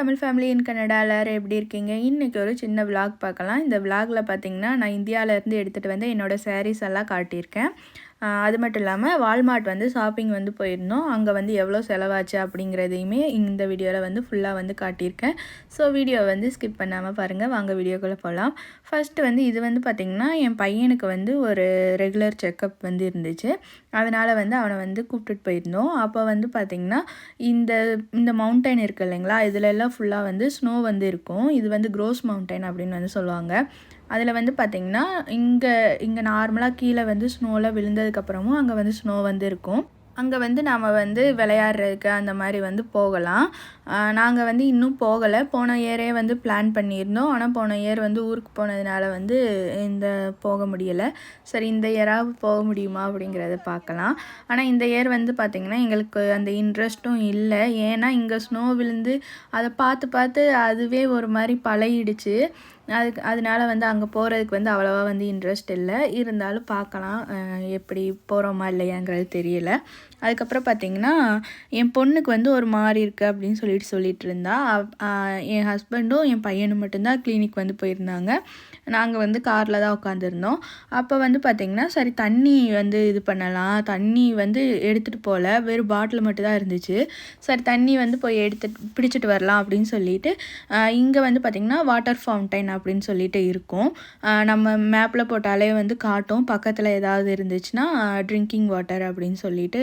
Tamil family இன் Canada எல்லாரும் எப்படி இருக்கீங்க? இன்றைக்கி ஒரு சின்ன விலாக் பார்க்கலாம். இந்த விலாகில் பார்த்தீங்கன்னா நான் இந்தியாவிலேருந்து எடுத்துகிட்டு வந்து என்னோடய சாரீஸ் எல்லாம் காட்டியிருக்கேன். அது மட்டும் இல்லாமல் வால்மார்ட் வந்து ஷாப்பிங் வந்து போயிருந்தோம். அங்கே வந்து எவ்வளோ செலவாச்சு அப்படிங்கிறதையுமே இந்த வீடியோவில் வந்து ஃபுல்லாக வந்து காட்டியிருக்கேன். ஸோ வீடியோ வந்து ஸ்கிப் பண்ணாமல் பாருங்கள் வாங்க வீடியோக்குள்ளே போகலாம் ஃபஸ்ட்டு வந்து இது வந்து பார்த்திங்கன்னா என் பையனுக்கு வந்து ஒரு ரெகுலர் செக்கப் வந்து இருந்துச்சு. அதனால் வந்து அவனை வந்து கூப்பிட்டுட்டு போயிருந்தோம். அப்போ வந்து பார்த்திங்கன்னா இந்த இந்த மவுண்டைன் இருக்குது இல்லைங்களா? இதுல எல்லாம் ஃபுல்லாக வந்து ஸ்னோ வந்து இருக்கும். இது வந்து க்ரோஸ் மவுண்டைன் அப்படின்னு வந்து சொல்லுவாங்க. அதில் வந்து பார்த்திங்கன்னா இங்கே இங்கே நார்மலாக கீழே வந்து ஸ்னோவில் விழுந்ததுக்கப்புறமும் அங்கே வந்து ஸ்னோ வந்து இருக்கும். அங்கே வந்து நாம் வந்து விளையாடுறதுக்கு அந்த மாதிரி வந்து போகலாம். நாங்கள் வந்து இன்னும் போகலை. போன இயரே வந்து பிளான் பண்ணியிருந்தோம். ஆனால் போன இயர் வந்து ஊருக்கு போனதுனால வந்து இந்த போக முடியலை. சரி இந்த இயராக போக முடியுமா அப்படிங்கிறத பார்க்கலாம். ஆனால் இந்த இயர் வந்து பார்த்திங்கன்னா எங்களுக்கு அந்த இன்ட்ரெஸ்ட்டும் இல்லை. ஏன்னா இங்கே ஸ்னோ விழுந்து அதை பார்த்து பார்த்து அதுவே ஒரு மாதிரி பழகிடுச்சு. அதுக்கு அதனால வந்து அங்கே போகிறதுக்கு வந்து அவ்வளோவா வந்து இன்ட்ரெஸ்ட் இல்லை. இருந்தாலும் பார்க்கலாம் எப்படி போகிறோமா இல்லையாங்கிறது தெரியல. அதுக்கப்புறம் பார்த்தீங்கன்னா என் பொண்ணுக்கு வந்து ஒரு மாதிரி இருக்குது அப்படின்னு சொல்லிட்டு சொல்லிட்டு இருந்தா என் ஹஸ்பண்டும் என் பையனும் மட்டும்தான் கிளினிக் வந்து போயிருந்தாங்க. நாங்கள் வந்து காரில் தான் உட்காந்துருந்தோம் அப்போ வந்து பார்த்திங்கன்னா சரி தண்ணி வந்து இது பண்ணலாம். தண்ணி வந்து எடுத்துகிட்டு போகல வெறும் பாட்டில் மட்டும்தான் இருந்துச்சு. சரி தண்ணி வந்து போய் எடுத்துட்டு பிடிச்சிட்டு வரலாம் அப்படின்னு சொல்லிட்டு இங்கே வந்து பார்த்திங்கன்னா வாட்டர் ஃபவுண்டைன் அப்படின்னு சொல்லிட்டு இருக்கும். நம்ம மேப்பில் போட்டாலே வந்து காட்டும். பக்கத்தில் ஏதாவது இருந்துச்சுன்னா ட்ரிங்கிங் வாட்டர் அப்படின்னு சொல்லிட்டு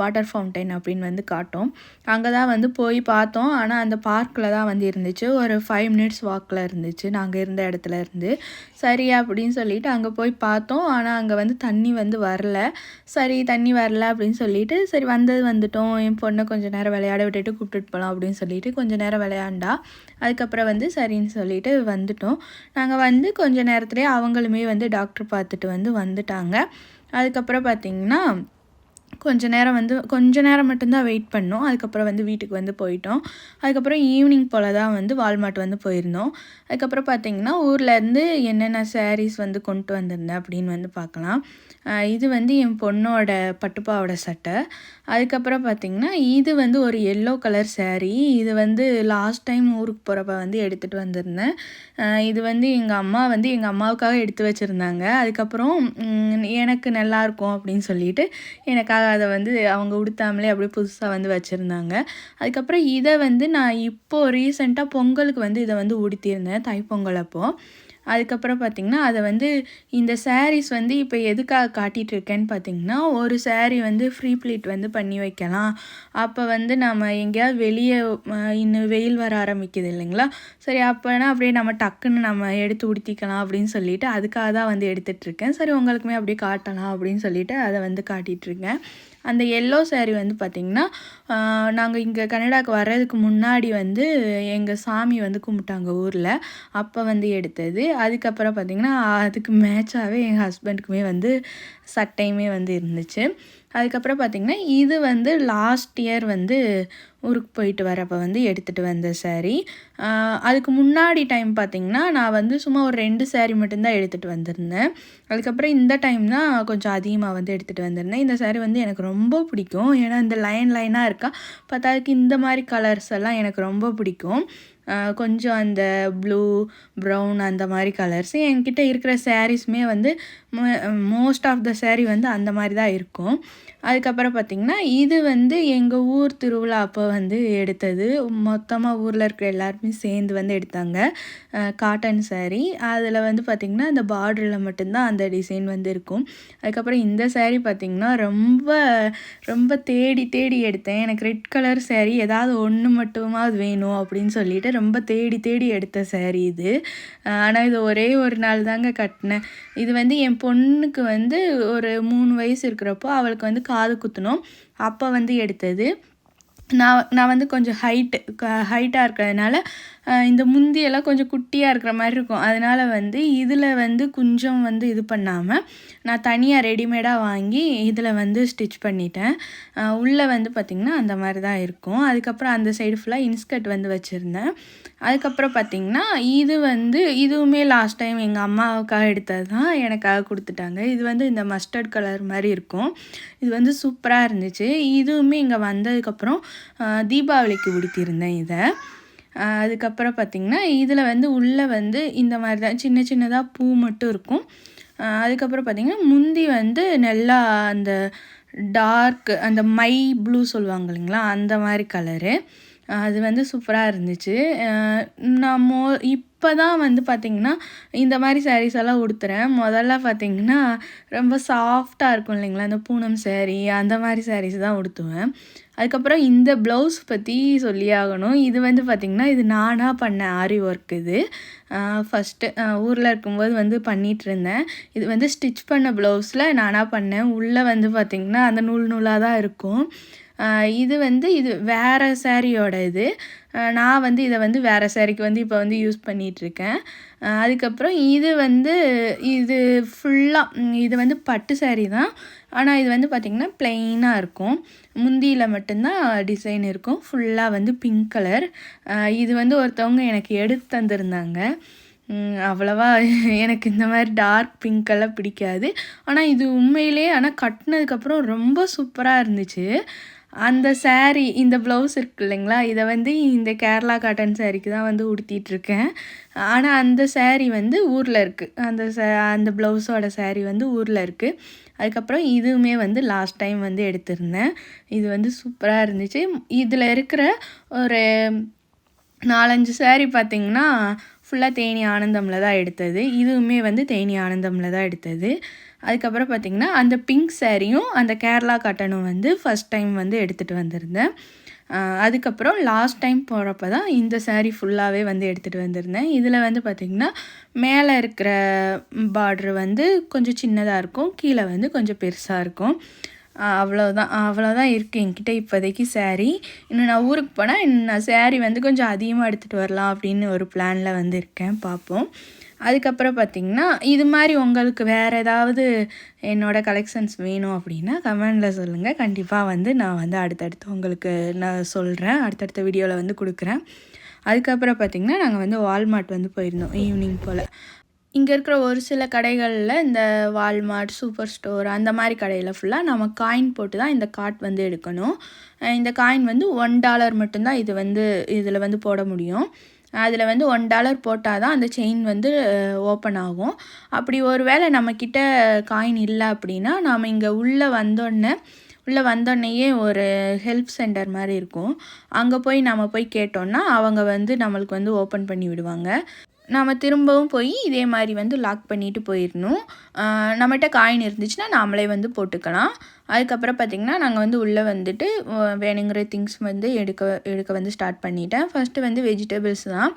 வாட்டர் ஃபவுண்டைன் அப்படின்னு வந்து காட்டும். அங்கே தான் வந்து போய் பார்த்தோம். ஆனால் அந்த பார்க்கில் தான் வந்து இருந்துச்சு. ஒரு ஃபைவ் மினிட்ஸ் வாக்கில் இருந்துச்சு. நாங்கள் இருந்த இடத்துல இருந்து. சரி அப்படின்னு சொல்லிட்டு அங்கே போய் பார்த்தோம். ஆனால் அங்கே வந்து தண்ணி வந்து வரல. சரி தண்ணி வரல அப்படின்னு சொல்லிட்டு சரி வந்தது வந்துட்டோம். என் பொண்ணை கொஞ்சம் நேரம் விளையாட விட்டுட்டு கூப்பிட்டுட்டு போகலாம் அப்படின்னு சொல்லிட்டு கொஞ்சம் நேரம் விளையாண்டா. அதுக்கப்புறம் வந்து சரின்னு சொல்லிட்டு வந்துட்டோம். நாங்கள் வந்து கொஞ்ச நேரத்துலேயே அவங்களுமே வந்து டாக்டர் பார்த்துட்டு வந்து வந்துட்டாங்க. அதுக்கப்புறம் பார்த்திங்கன்னா கொஞ்ச நேரம் வந்து கொஞ்ச நேரம் மட்டும்தான் வெயிட் பண்ணோம். அதுக்கப்புறம் வந்து வீட்டுக்கு வந்து போயிட்டோம். அதுக்கப்புறம் ஈவினிங் போல் தான் வந்து வால்மார்ட் வந்து போயிருந்தோம். அதுக்கப்புறம் பார்த்தீங்கன்னா ஊர்லேருந்து என்னென்ன சாரீஸ் வந்து கொண்டு வந்திருந்தேன் அப்படின்னு வந்து பார்க்கலாம் இது வந்து என் பொண்ணோட பட்டுப்பாவோட சட்டை. அதுக்கப்புறம் பார்த்தீங்கன்னா இது வந்து ஒரு எல்லோ கலர் சேரீ இது வந்து லாஸ்ட் டைம் ஊருக்கு போகிறப்ப வந்து எடுத்துகிட்டு வந்திருந்தேன். இது வந்து எங்கள் அம்மா வந்து எங்கள் அம்மாவுக்காக எடுத்து வச்சுருந்தாங்க. அதுக்கப்புறம் எனக்கு நல்லாயிருக்கும் அப்படின்னு சொல்லிட்டு எனக்காக அதை வந்து அவங்க உடுத்தாமலே அப்படியே புதுசாக வந்து வச்சுருந்தாங்க. அதுக்கப்புறம் இதை வந்து நான் இப்போது ரீசெண்டாக பொங்கலுக்கு வந்து இதை வந்து உடுத்தியிருந்தேன் தைப்பொங்கல் அப்போது அதுக்கப்புறம் பார்த்திங்கன்னா அதை வந்து இந்த சாரீஸ் வந்து இப்போ எதுக்காக காட்டிகிட்டு இருக்கேன்னு பார்த்தீங்கன்னா ஒரு சாரீ வந்து ஃப்ரீ ப்ளீட் வந்து பண்ணி வைக்கலாம். அப்போ வந்து நம்ம எங்கேயாவது வெளியே இன்னும் வெயில் வர ஆரம்பிக்குது இல்லைங்களா? சரி அப்போனா அப்படியே நம்ம டக்குன்னு நம்ம எடுத்து உடுத்திக்கலாம் அப்படின்னு சொல்லிட்டு அதுக்காக தான் வந்து எடுத்துகிட்ருக்கேன். சரி உங்களுக்குமே அப்படியே காட்டலாம் அப்படின்னு சொல்லிட்டு அதை வந்து காட்டிகிட்ருக்கேன். அந்த எல்லோ சேரீ வந்து பார்த்திங்கன்னா நாங்கள் இங்கே கனடாவுக்கு வர்றதுக்கு முன்னாடி வந்து எங்கள் சாமி வந்து கும்பிட்டாங்க ஊரில். அப்போ வந்து எடுத்தது. அதுக்கப்புறம் பார்த்திங்கன்னா அதுக்கு மேட்சாகவே எங்கள் ஹஸ்பண்டுக்குமே வந்து சட்டையுமே வந்து இருந்துச்சு. அதுக்கப்புறம் பார்த்திங்கன்னா இது வந்து லாஸ்ட் இயர் வந்து ஊருக்கு போயிட்டு வரப்போ வந்து எடுத்துகிட்டு வந்த சாரீ அதுக்கு முன்னாடி டைம் பார்த்திங்கன்னா நான் வந்து சும்மா ஒரு ரெண்டு சாரீ மட்டும்தான் எடுத்துகிட்டு வந்திருந்தேன். அதுக்கப்புறம் இந்த டைம் தான் கொஞ்சம் அதிகமாக வந்து எடுத்துகிட்டு வந்திருந்தேன். இந்த சாரீ வந்து எனக்கு ரொம்ப பிடிக்கும். ஏன்னா இந்த லைன் லைனாக இருக்கா பார்த்தாக்கு இந்த மாதிரி கலர்ஸ் எல்லாம் எனக்கு ரொம்ப பிடிக்கும். கொஞ்சம் அந்த ப்ளூ ப்ரௌன் அந்த மாதிரி கலர்ஸ் என்கிட்ட இருக்கிற சாரீஸுமே வந்து மோஸ்ட் ஆஃப் த சேரீ வந்து அந்த மாதிரி தான் இருக்கும். அதுக்கப்புறம் பார்த்திங்கன்னா இது வந்து எங்கள் ஊர் திருவிழா அப்போ வந்து எடுத்தது. மொத்தமாக ஊரில் இருக்கிற எல்லாருமே சேர்ந்து வந்து எடுத்தாங்க. காட்டன் சேரீ அதில் வந்து பார்த்திங்கன்னா அந்த பார்டரில் மட்டும்தான் அந்த டிசைன் வந்து இருக்கும். அதுக்கப்புறம் இந்த சேரீ பார்த்திங்கன்னா ரொம்ப ரொம்ப தேடி தேடி எடுத்தேன். எனக்கு ரெட் கலர் சேரீ ஏதாவது ஒன்று மட்டுமாவது வேணும் அப்படின்னு சொல்லிட்டு ரொம்ப தேடி தேடி எடுத்த சேரீ இது. ஆனால் இது ஒரே ஒரு நாள் தாங்க கட்டினேன். இது வந்து என் பொண்ணுக்கு வந்து ஒரு மூணு வயசு இருக்கிறப்போ அவளுக்கு வந்து காது குத்தணும் அப்போ வந்து எடுத்தது. நான் நான் வந்து கொஞ்சம் ஹைட்டு ஹைட்டாக இருக்கிறதுனால இந்த முந்தியெல்லாம் கொஞ்சம் குட்டியாக இருக்கிற மாதிரி இருக்கும். அதனால் வந்து இதில் வந்து கொஞ்சம் வந்து இது பண்ணாமல் நான் தனியாக ரெடிமேடாக வாங்கி இதில் வந்து ஸ்டிச் பண்ணிட்டேன். உள்ளே வந்து பார்த்திங்கன்னா அந்த மாதிரி தான் இருக்கும். அதுக்கப்புறம் அந்த சைடு ஃபுல்லாக இன்ஸ்கர்ட் வந்து வச்சுருந்தேன். அதுக்கப்புறம் பார்த்திங்கன்னா இது வந்து இதுவுமே லாஸ்ட் டைம் எங்கள் அம்மாவுக்காக எடுத்தது தான் எனக்காக கொடுத்துட்டாங்க. இது வந்து இந்த மஸ்டர்ட் கலர் மாதிரி இருக்கும். இது வந்து சூப்பராக இருந்துச்சு. இதுவுமே இங்கே வந்ததுக்கப்புறம் தீபாவளிக்கு உடுத்தியிருந்தேன் இதை. அதுக்கப்புறம் பார்த்திங்கன்னா இதில் வந்து உள்ளே வந்து இந்த மாதிரி தான் சின்ன சின்னதாக பூ மட்டும் இருக்கும். அதுக்கப்புறம் பார்த்திங்கன்னா முந்தி வந்து நல்லா அந்த டார்க் அந்த மை ப்ளூ சொல்லுவாங்க இல்லைங்களா அந்த மாதிரி கலரு அது வந்து சூப்பராக இருந்துச்சு. நான் மோ இப்போ தான் வந்து பார்த்திங்கன்னா இந்த மாதிரி சாரீஸ் எல்லாம் உடுத்துறேன். முதல்ல பார்த்திங்கன்னா ரொம்ப சாஃப்டாக இருக்கும் இல்லைங்களா? அந்த பூனம் சேரீ அந்த மாதிரி சாரீஸ் தான் உடுத்துவேன். அதுக்கப்புறம் இந்த ப்ளவுஸ் பற்றி சொல்லி ஆகணும் இது வந்து பார்த்திங்கன்னா இது நானாக பண்ண ஆரி ஒர்க் இது. ஃபஸ்ட்டு ஊரில் இருக்கும்போது வந்து பண்ணிகிட்டு இருந்தேன். இது வந்து ஸ்டிச் பண்ண ப்ளவுஸில் நானாக பண்ணேன். உள்ளே வந்து பார்த்திங்கன்னா அந்த நூல் நூலாக தான் இருக்கும். இது வந்து இது வேறு சேரீயோட இது. நான் வந்து இதை வந்து வேறு சேரீக்கு வந்து இப்போ வந்து யூஸ் பண்ணிகிட்ருக்கேன் அதுக்கப்புறம் இது வந்து இது ஃபுல்லாக இது வந்து பட்டு சேரீ தான். ஆனால் இது வந்து பார்த்திங்கன்னா ப்ளெயினாக இருக்கும். முந்தியில் மட்டும்தான் டிசைன் இருக்கும். ஃபுல்லாக வந்து பிங்க் கலர் இது வந்து ஒருத்தவங்க எனக்கு எடுத்து தந்திருந்தாங்க. அவ்வளவா. எனக்கு இந்த மாதிரி டார்க் பிங்க் எல்லாம் பிடிக்காது. ஆனால் இது உண்மையிலே ஆனால் கட்டினதுக்கப்புறம் ரொம்ப சூப்பராக இருந்துச்சு. அந்த சேரீ இந்த ப்ளவுஸ் இருக்கு இல்லைங்களா? இதை வந்து இந்த கேரளா காட்டன் சாரீக்கு தான் வந்து உடுத்திட்டுருக்கேன் ஆனால் அந்த சேரீ வந்து ஊரில் இருக்குது அந்த சே அந்த ப்ளவுஸோட சேரீ வந்து ஊரில் இருக்குது அதுக்கப்புறம் இதுவுமே வந்து லாஸ்ட் டைம் வந்து எடுத்திருந்தேன். இது வந்து சூப்பராக இருந்துச்சு. இதில் இருக்கிற ஒரு நாலஞ்சு saree பார்த்திங்கன்னா ஃபுல்லாக தேனி ஆனந்தமில் தான் எடுத்தது. இதுவுமே வந்து தேனி ஆனந்தமில் தான் எடுத்தது. அதுக்கப்புறம் பார்த்திங்கன்னா அந்த பிங்க் சேரீயும் அந்த கேரளா கட்டனும் வந்து ஃபஸ்ட் டைம் வந்து எடுத்துகிட்டு வந்திருந்தேன். அதுக்கப்புறம் லாஸ்ட் டைம் போகிறப்ப தான் இந்த சேரீ ஃபுல்லாகவே வந்து எடுத்துகிட்டு வந்திருந்தேன். இதில் வந்து பார்த்திங்கன்னா மேலே இருக்கிற பார்ட்ரு வந்து கொஞ்சம் சின்னதாக இருக்கும் கீழே வந்து கொஞ்சம் பெருசாக இருக்கும். அவ்வளோதான் அவ்வளோதான் இருக்குது என்கிட்ட இப்போதைக்கு saree. இன்னும் நான் ஊருக்கு போனால் இன்னும் நான் saree வந்து கொஞ்சம் அதிகமாக எடுத்துகிட்டு வரலாம் அப்படின்னு ஒரு பிளானில் வந்து இருக்கேன். பார்ப்போம். அதுக்கப்புறம் பார்த்திங்கன்னா இது மாதிரி உங்களுக்கு வேறு ஏதாவது என்னோடய கலெக்ஷன்ஸ் வேணும் அப்படின்னா கமெண்டில் சொல்லுங்கள் கண்டிப்பாக வந்து நான் வந்து அடுத்தடுத்து உங்களுக்கு நான் சொல்கிறேன் அடுத்தடுத்த வீடியோவில் வந்து கொடுக்குறேன். அதுக்கப்புறம் பார்த்திங்கன்னா நாங்கள் வந்து வால்மார்ட் வந்து போயிருந்தோம் ஈவினிங் போல். இங்கே இருக்கிற ஒரு சில கடைகளில் இந்த வால்மார்ட் சூப்பர் ஸ்டோர் அந்த மாதிரி கடையில் ஃபுல்லாக நம்ம காயின் போட்டு தான் இந்த கார்ட் வந்து எடுக்கணும். இந்த காயின் வந்து ஒன் டாலர் மட்டும்தான் இது வந்து இதில் வந்து போட முடியும். அதில் வந்து ஒன் டாலர் போட்டால் தான் அந்த செயின் வந்து ஓப்பன் ஆகும். அப்படி ஒரு வேளை நம்மக்கிட்ட காயின் இல்லை அப்படின்னா நாம் இங்கே உள்ளே வந்தோடனே உள்ளே வந்தோடனேயே ஒரு ஹெல்ப் சென்டர் மாதிரி இருக்கும். அங்கே போய் நம்ம போய் கேட்டோன்னா அவங்க வந்து நம்மளுக்கு வந்து ஓப்பன் பண்ணி விடுவாங்க. நாம் திரும்பவும் போய் இதே மாதிரி வந்து லாக் பண்ணிட்டு போயிடணும் நம்மகிட்ட காயின் இருந்துச்சுன்னா நாமளே வந்து போட்டுக்கலாம். அதுக்கப்புறம் பார்த்திங்கன்னா நாங்கள் வந்து உள்ளே வந்துட்டு வேணுங்கிற திங்ஸ் வந்து எடுக்க எடுக்க வந்து ஸ்டார்ட் பண்ணிட்டேன். ஃபஸ்ட்டு வந்து வெஜிடபிள்ஸ் தான்.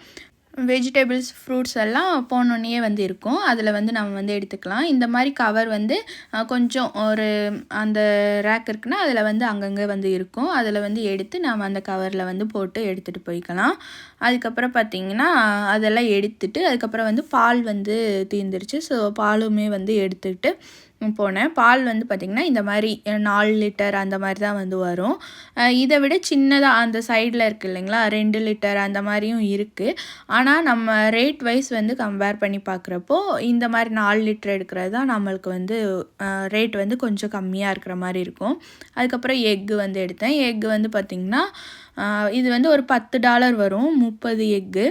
வெஜிடபிள்ஸ் ஃப்ரூட்ஸ் எல்லாம் போனோன்னே வந்து இருக்கும். அதில் வந்து நம்ம வந்து எடுத்துக்கலாம். இந்த மாதிரி கவர் வந்து கொஞ்சம் ஒரு அந்த ரேக் இருக்குன்னா அதில் வந்து அங்கங்கே வந்து இருக்கும். அதில் வந்து எடுத்து நம்ம அந்த கவரில் வந்து போட்டு எடுத்துகிட்டு போய்க்கலாம். அதுக்கப்புறம் பார்த்திங்கன்னா அதெல்லாம் எடுத்துட்டு அதுக்கப்புறம் வந்து பால் வந்து தீர்ந்துருச்சு. ஸோ பாலுமே வந்து எடுத்துக்கிட்டு போனேன். பால் வந்து பார்த்திங்கன்னா இந்த மாதிரி நாலு லிட்டர் அந்த மாதிரி தான் வந்து வரும். இதை விட சின்னதாக அந்த சைடில் இருக்குது இல்லைங்களா? ரெண்டு லிட்டர் அந்த மாதிரியும் இருக்குது ஆனால் நம்ம ரேட் வைஸ் வந்து கம்பேர் பண்ணி பார்க்குறப்போ இந்த மாதிரி நாலு லிட்டர் எடுக்கிறது தான் நம்மளுக்கு வந்து ரேட் வந்து கொஞ்சம் கம்மியாக இருக்கிற மாதிரி இருக்கும். அதுக்கப்புறம் எக்கு வந்து எடுத்தேன். எக்கு வந்து பார்த்திங்கன்னா இது வந்து ஒரு பத்து டாலர் வரும். முப்பது எக்கு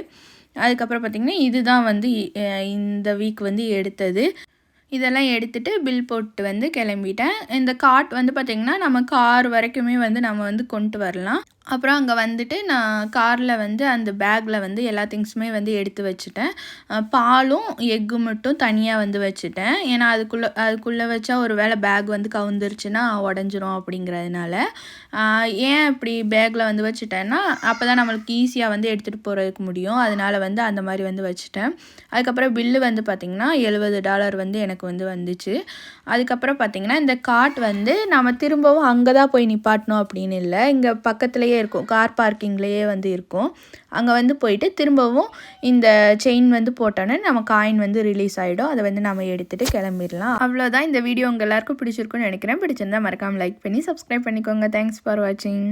அதுக்கப்புறம் பார்த்திங்கன்னா இதுதான் வந்து இந்த வீக் வந்து எடுத்தது. இதெல்லாம் எடுத்துட்டு பில் போட்டு வந்து கிளம்பிட்டேன். இந்த கார்ட் வந்து பார்த்திங்கன்னா நம்ம கார் வரைக்குமே வந்து நம்ம வந்து கொண்டு வரலாம். அப்புறம் அங்கே வந்துட்டு நான் காரில் வந்து அந்த பேக்கில் வந்து எல்லா திங்ஸுமே வந்து எடுத்து வச்சுட்டேன். பாலும் எக்கு மட்டும் தனியாக வந்து வச்சுட்டேன். ஏன்னா அதுக்குள்ளே அதுக்குள்ளே வச்சா ஒரு வேளை பேக் வந்து கவுந்துருச்சுன்னா உடஞ்சிரும் அப்படிங்கிறதுனால. ஏன் இப்படி பேக்கில் வந்து வச்சுட்டேன்னா அப்போ தான் நம்மளுக்கு ஈஸியாக வந்து எடுத்துகிட்டு போகிறதுக்கு முடியும். அதனால வந்து அந்த மாதிரி வந்து வச்சுட்டேன். அதுக்கப்புறம் பில்லு வந்து பார்த்திங்கன்னா எழுபது டாலர் வந்து எனக்கு வந்து வந்துச்சு. அதுக்கப்புறம் பார்த்திங்கன்னா இந்த காட் வந்து நம்ம திரும்பவும் அங்கே தான் போய் நிப்பாட்டணும் அப்படின்னு இல்லை. இங்கே பக்கத்துலேயே இருக்கும் கார் பார்க்கிங்லேயே வந்து இருக்கும். அங்கே வந்து போயிட்டு திரும்பவும் இந்த செயின் வந்து போட்டோன்னே நம்ம காயின் வந்து ரிலீஸ் ஆகிடும் அதை வந்து நம்ம எடுத்துகிட்டு கிளம்பிடலாம். அவ்வளோதான் இந்த வீடியோ உங்கள் எல்லாருக்கும் பிடிச்சிருக்குன்னு நினைக்கிறேன். பிடிச்சிருந்தா மறக்காமல் லைக் பண்ணி சப்ஸ்கிரைப் பண்ணிக்கோங்க. தேங்க்ஸ் ஃபார் வாட்சிங்